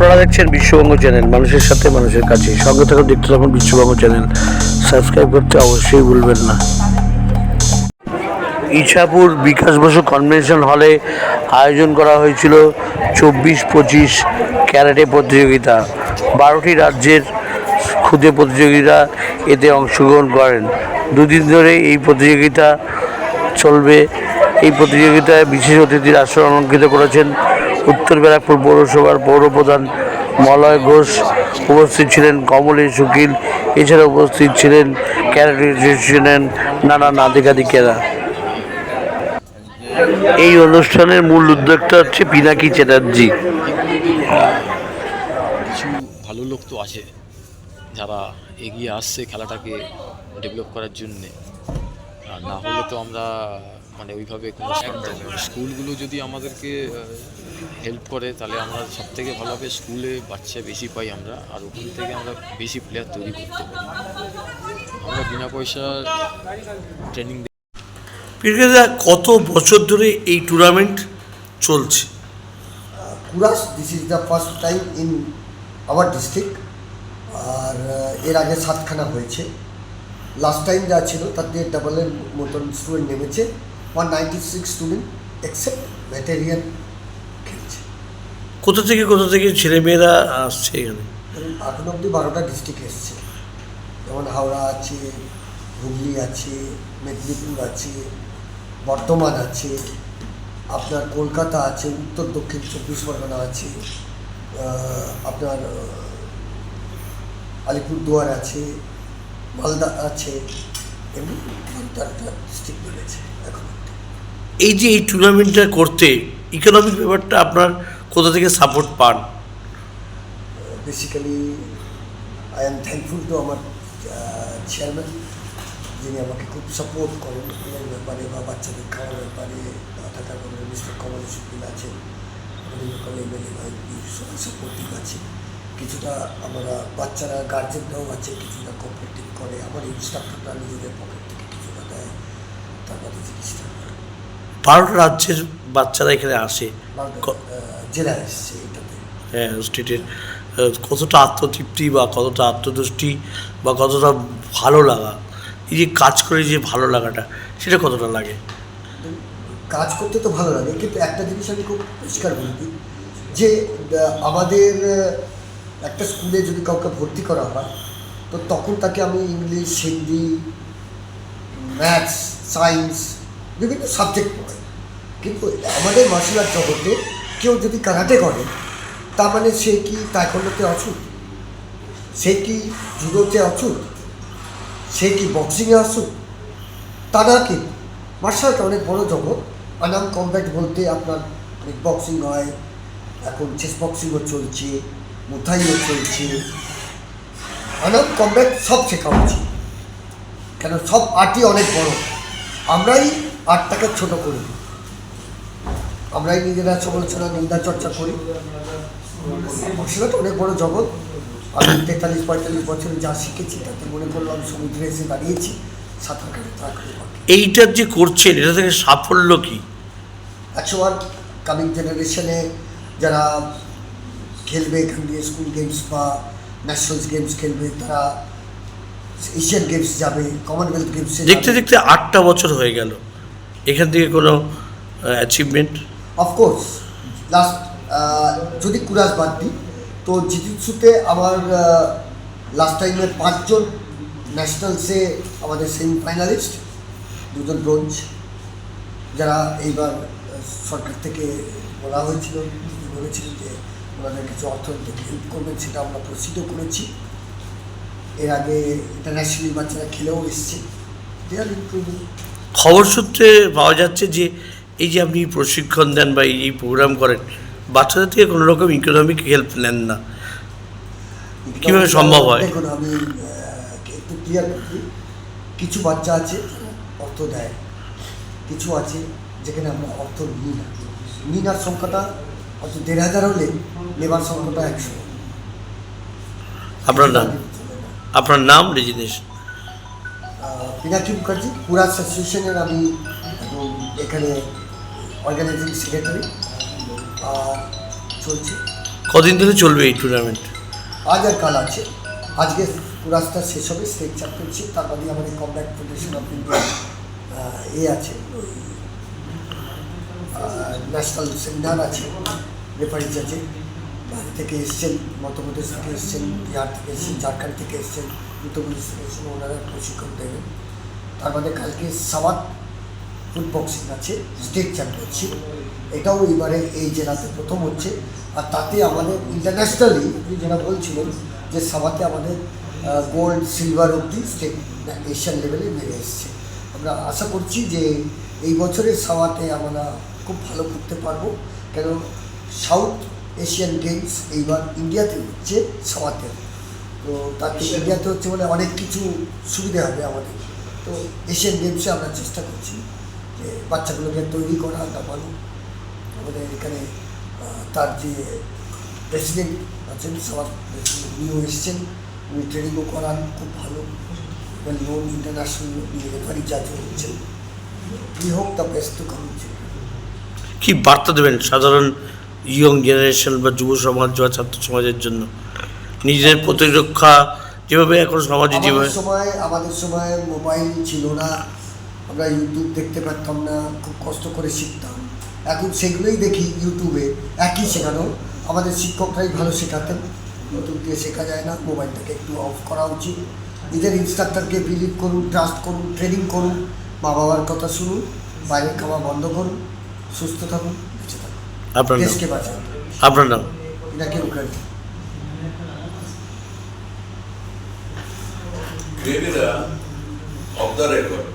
আপনারা দেখছেন বিশ্ববঙ্গ চ্যানেল, মানুষের সাথে মানুষের কাছে। সঙ্গে থাকুন দেখতে থাকুন বিশ্ববঙ্গ চ্যানেল। সাবস্ক্রাইব করতে অবশ্যই ভুলবেন না। ইছাপুর বিকাশ বসু কনভেনশন হলে আয়োজন করা হয়েছিল চব্বিশ পঁচিশ ক্যারাটে প্রতিযোগিতা। বারোটি রাজ্যের ক্ষুদে প্রতিযোগীরা এতে অংশগ্রহণ করেন। দুদিন ধরে এই প্রতিযোগিতা চলবে। এই প্রতিযোগিতায় বিশেষ অতিথির আসন অলঙ্কৃত করেছেন উত্তর ব্যারাকপুর পৌরসভার পৌরপ্রধান মলয় ঘোষ উপস্থিত ছিলেন কমলেশ উকিল এছাড়া উপস্থিত ছিলেন অ্যাসোসিয়েশনের নানান আধিকারিকেরা। এই অনুষ্ঠানের মূল উদ্যোক্তা হচ্ছে পিনাকি চ্যাটার্জি। কিছু ভালো লোক তো আছে যারা এগিয়ে আসছে খেলাটাকে ডেভেলপ করার জন্যে। না হলে তো আমরা মানে ওইভাবে কোনো স্কুলগুলো যদি আমাদেরকে হেল্প করে তাহলে আমরা সব থেকে ভালো হবে স্কুলে বাচ্চা বেশি পাই আমরা আর ওখান থেকে আমরা বেশি প্লেয়ার তৈরি করতে পারি। আমরা বিনা পয়সা ট্রেনিং পিনাকিদা কত বছর ধরে এই টুর্নামেন্ট চলছে? Kurash this is the first time in our district আর এর আগে সাতখানা হয়েছে। লাস্ট টাইম যা ছিল তাতে ডাবলের মতন স্টুডেন্ট নেমেছে। One ninety six student except ব্যাটারিয়ান খেলছে। কোথা থেকে কোথা থেকে ছেলেমেয়েরা আসছে এখানে? এখন অবধি বারোটা ডিস্ট্রিক্ট এসছে। যেমন হাওড়া আছে হুগলি আছে মেদিনীপুর আছে বর্ধমান আছে আপনার কলকাতা আছে উত্তর দক্ষিণ চব্বিশ পরগনা আছে আপনার আলিপুরদুয়ার আছে মালদা আছে এমনি তেরোটা ডিস্ট্রিক্ট বেড়েছে এখন। এই যে এই টুর্নামেন্টটা করতে ইকোনমিক ব্যাপারটা আপনার কোথা থেকে সাপোর্ট পান? Basically I am thankful to আমার চেয়ারম্যান যিনি আমাকে খুব সাপোর্ট করেন এই ব্যাপারে বা বাচ্চাদের খাওয়ার ব্যাপারে বা থাকার ব্যাপারে মিস্টার কমল সুপ্রিল আছেন এমএলএ সবাই সাপোর্টিভ আছে। কিছুটা আমরা বাচ্চারা গার্জেনরাও আছে কিছুটা কোঅপারেটিভ করে আমার ইনস্ট্রাক্টররা নিজেদের পকেট থেকে কিছুটা দেয় তারপরে জিনিসটা বারোটা রাজ্যের বাচ্চারা এখানে আসে? জেলায় এসছে এটাতে। হ্যাঁ স্টেটের কতটা আত্মতৃপ্তি বা কতটা আত্মতুষ্টি বা কতটা ভালো লাগা? এই যে কাজ করে যে ভালো লাগাটা সেটা কতটা লাগে? কাজ করতে তো ভালো লাগে কিন্তু একটা জিনিস আমি খুব পরিষ্কার বলে যে আমাদের একটা স্কুলে যদি কাউকে ভর্তি করা হয়, তো তখন তাকে আমি ইংলিশ, হিন্দি, ম্যাথস, সায়েন্স বিভিন্ন সাবজেক্ট পড়াই। কিন্তু আমাদের মার্শাল আর্ট জগতে কেউ যদি কারাটে করে, তার মানে সে কি তাইকন্ডোতে অছুট সে কি জুডোতে অছুট সে কি বক্সিংয়ে অছুট তা না কি মার্শাল আর্ট অনেক বড় জগৎ। আনাম কম্ব্যাট বলতে আপনার বক্সিং হয়, এখন চেস বক্সিংও চলছে। মুথাইও চলছে? আনাম কম্ব্যাট সব শেখা উচিত। কেন? সব আর্টই অনেক বড়। আমরাই আর্টটাকে ছোট করি। আমরাই নিজেরা সমালোচনা নিন্দা চর্চা করি। আর্ট অনেক বড় জগৎ। আমি তেতাল্লিশ পঁয়তাল্লিশ বছরে যা শিখেছি তাতে মনে করলাম সমুদ্রে এসে দাঁড়িয়েছি সাঁতার কাটে কাটে যে করছেন এটা থেকে সাফল্য কি? আর কামিং জেনারেশনে যারা খেলবে এখান দিয়ে স্কুল গেমস বা ন্যাশনাল গেমস খেলবে তারা এশিয়ান গেমস যাবে কমনওয়েলথ গেমসে দেখতে দেখতে আটটা বছর হয়ে গেল। এখান থেকে কোনো অ্যাচিভমেন্ট অফকোর্স লাস্ট যদি কুরাস বাদ দিই তো জিজিৎসুতে আমার লাস্ট টাইমে পাঁচজন ন্যাশনালসে আমাদের সেমিফাইনালিস্ট দুজন ব্রোঞ্জ যারা এইবার সরকার থেকে বলা হয়েছিল তিনি বলেছিলেন যে ওনাদের কিছু অর্থনৈতিক হেল্প করবেন সেটা আমরা প্রসিডও করেছি। এর আগে ইন্টারন্যাশনালি বাচ্চারা খেলেও এসছে। দে আর ইম্প্রুভিং খবর সূত্রে পাওয়া যাচ্ছে যে এই যে আপনি প্রশিক্ষণ দেন বা এই প্রোগ্রাম করেন বাচ্চাদের থেকে কোনো রকম ইকোনমিক হেল্প নেন না। কীভাবে সম্ভব হয়? দেখুন আমি একটু ক্লিয়ার করি কিছু বাচ্চা আছে অর্থ দেয়। কিছু আছে যেখানে আমরা অর্থ নিই না। নিই না সংখ্যাটা হয়তো দেড় হাজার হলে নেবার সংখ্যাটা একশো। আপনার নাম? আপনার নাম রেজিনেশন পিনাকি মুখার্জি পুরাস অ্যাসোসিয়েশনের আমি এখন অর্গানাইজিং সেক্রেটারি। আর চলছে। কদিন ধরে চলবে এই টুর্নামেন্ট আজ আর কাল আছে। আজকে রাস্তা শেষ হবে স্টেট চ্যাম্পিয়নশিপ তার বাদে আমাদের কমব্যাক ফেডারেশন অফ ইন্ডিয়া এ আছে। ওই ন্যাশনাল সেমিনার আছে রেফারি জাজে বাইরে থেকে এসছেন, মধ্যপ্রদেশ থেকে এসছেন, বিহার থেকে এসছেন, ঝাড়খণ্ড থেকে এসছেন, উত্তরপ্রদেশ থেকে এসছেন, ওনারা প্রশিক্ষণ দেবেন। তার বাদে কালকে সাবাত ফুট বক্সিং আছে স্টেট চ্যাম্পিয়নশিপ এটাও এবারে এই জেলাতে প্রথম হচ্ছে। আর তাতে আমাদের ইন্টারন্যাশনালি আপনি যেটা বলছিলেন যে সাবাতে আমাদের গোল্ড সিলভার অব্দি স্টেট এশিয়ান লেভেলে নেমে এসছে। আমরা আশা করছি যে এই বছরের সাওয়াতে আমরা খুব ভালো করতে পারব। কেন? সাউথ এশিয়ান গেমস এইবার ইন্ডিয়াতে হচ্ছে সাওয়াতে তো তাতে ইন্ডিয়াতে হচ্ছে মানে অনেক কিছু সুবিধা হবে আমাদের। তো এশিয়ান গেমসে আমরা চেষ্টা করছি যে বাচ্চাগুলোকে তৈরি করা নামানো আমাদের এখানে তার যে প্রেসিডেন্ট আছেন সবার উনিও এসছেন। উনি ট্রেনিংও করান খুব ভালো। নোন ইন্টারন্যাশনাল রেফারি জাজও হচ্ছেন। We hope the best to come কি বার্তা দেবেন সাধারণ ইয়ং জেনারেশন বা যুব সমাজ বা ছাত্র সমাজের জন্য? নিজের প্রতিরক্ষা যেভাবে এখন সমাজে যেভাবে আমাদের সময় আমাদের সময় মোবাইল ছিল না। আমরা ইউটিউব দেখতে পারতাম না খুব কষ্ট করে শিখতাম। এখন সেগুলোই দেখি ইউটিউবে একই শেখানো। আমাদের শিক্ষকরাই ভালো শেখাতেন। ইউটিউব দিয়ে শেখা যায় না। মোবাইলটাকে একটু অফ করা উচিত। নিজের ইনস্ট্রাক্টরকে বিলিভ করুন ট্রাস্ট করুন ট্রেনিং করুন। মা বাবার কথা শুনুন বাইরের খাওয়া বন্ধ করুন। সুস্থ থাকুন বেঁচে থাকুন। আপনার নাম? দেশকে বাঁচান। আপনার নাম? এটাকে Mukherjee created a, of the record.